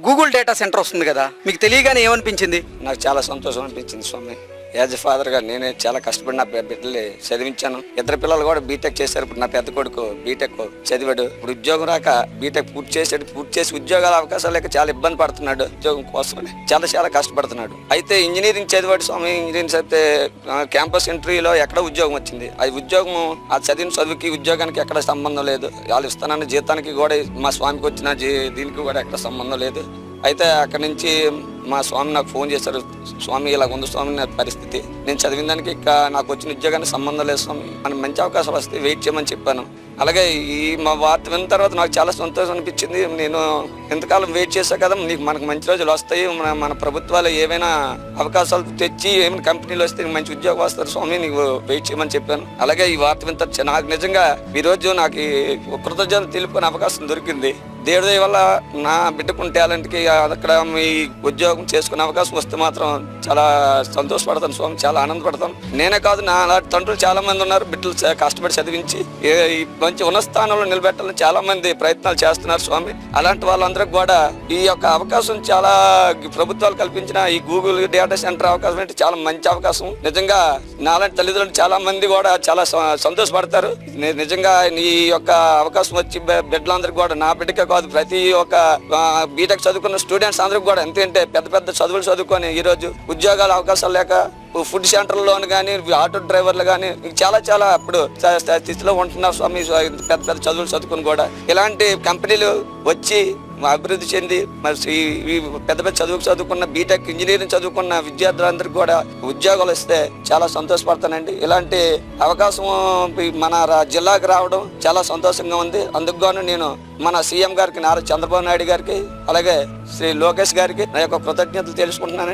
Google data centre వస్తుంది కదా మీకు తెలియగానే ఏమనిపించింది? నాకు చాలా సంతోషం అనిపించింది స్వామి. యాజ్ ఎ ఫాదర్గా నేనే చాలా కష్టపడి నా బిడ్డల్ని చదివించాను. ఇద్దరు పిల్లలు కూడా బీటెక్ చేశారు. ఇప్పుడు నా పెద్ద కొడుకు బీటెక్ చదివాడు. ఇప్పుడు ఉద్యోగం రాక బీటెక్ పూర్తి చేసాడు పూర్తి చేసి ఉద్యోగాల అవకాశాలు లేక చాలా ఇబ్బంది పడుతున్నాడు. ఉద్యోగం కోసం చాలా చాలా కష్టపడుతున్నాడు. అయితే ఇంజనీరింగ్ చదివాడు స్వామి. ఇంజనీరింగ్ చదివితే క్యాంపస్ ఇంటర్వ్యూలో ఎక్కడ ఉద్యోగం వచ్చింది? అది ఉద్యోగం ఆ చదివిన చదువుకి ఉద్యోగానికి ఎక్కడ సంబంధం లేదు. వాళ్ళు ఇస్తానన్న జీతానికి కూడా మా స్వామికి వచ్చిన జీ- దీనికి కూడా ఎక్కడ సంబంధం లేదు. అయితే అక్కడి నుంచి మా స్వామి నాకు ఫోన్ చేశారు. స్వామి ఇలా ఉంది స్వామి నా పరిస్థితి. నేను చదివిన దానికి ఇక నాకు వచ్చిన ఉద్యోగానికి సంబంధం లేదు స్వామి. మనకి మంచి అవకాశం వస్తే వెయిట్ చేయమని చెప్పాను. అలాగే ఈ మా వార్త విన్న తర్వాత నాకు చాలా సంతోషం అనిపించింది. నేను ఎంతకాలం వెయిట్ చేశా కదా నీకు మనకు మంచి రోజులు వస్తాయి. మన మన ప్రభుత్వాలు ఏమైనా అవకాశాలు తెచ్చి ఏమైనా కంపెనీలు వస్తే మంచి ఉద్యోగం వస్తారు స్వామి నీకు వెయిట్ చేయమని చెప్పాను. అలాగే ఈ వార్త విన్న నాకు నిజంగా ఈరోజు నాకు కృతజ్ఞత తెలుపుకునే అవకాశం దొరికింది. దేవుడి వల్ల నా బిడ్డకుంటే టాలెంట్కి అక్కడ మీ ఉద్యోగం చేసుకునే అవకాశం వస్తే మాత్రం చాలా సంతోషపడతాను స్వామి చాలా ఆనందపడతాను. నేనే కాదు నా అలాంటి తండ్రులు చాలా మంది ఉన్నారు బిడ్డలు కష్టపడి చదివించి ఈ మంచి ఉన్నత స్థానంలో నిలబెట్టాలని చాలా మంది ప్రయత్నాలు చేస్తున్నారు స్వామి. అలాంటి వాళ్ళందరికి కూడా ఈ యొక్క అవకాశం చాలా ప్రభుత్వాలు కల్పించిన ఈ గూగుల్ డేటా సెంటర్ అవకాశం అంటే చాలా మంచి అవకాశం. నిజంగా నాలాంటి తల్లిదండ్రులు చాలా మంది కూడా చాలా స- సంతోషపడతారు. నిజంగా ఈ యొక్క అవకాశం వచ్చి బిడ్డలందరికీ కూడా నా బిడ్డకే కాదు ప్రతి ఒక్క బీటెక్ చదువుకున్న స్టూడెంట్స్ అందరికి కూడా ఎంతంటే పెద్ద పెద్ద చదువులు చదువుకొని ఈ రోజు ఉద్యోగాల అవకాశాలు లేక ఫుడ్ సెంటర్లోను కానీ ఆటో డ్రైవర్లు కానీ చాలా చాలా ఇప్పుడు స్థితిలో ఉంటున్నారు స్వామి. పెద్ద పెద్ద చదువులు చదువుకుని కూడా ఇలాంటి కంపెనీలు వచ్చి అభివృద్ధి చెంది మరి ఈ పెద్ద పెద్ద చదువుకు చదువుకున్న బీటెక్ ఇంజనీరింగ్ చదువుకున్న విద్యార్థులందరికీ కూడా ఉద్యోగాలు ఇస్తే చాలా సంతోషపడతానండి. ఇలాంటి అవకాశం మన రా- జిల్లాకు రావడం చాలా సంతోషంగా ఉంది. అందుకు గాను నేను మన సీఎం గారికి నారా చంద్రబాబు నాయుడు గారికి అలాగే శ్రీ లోకేష్ గారికి నా యొక్క కృతజ్ఞతలు తెలుసుకుంటున్నానండి.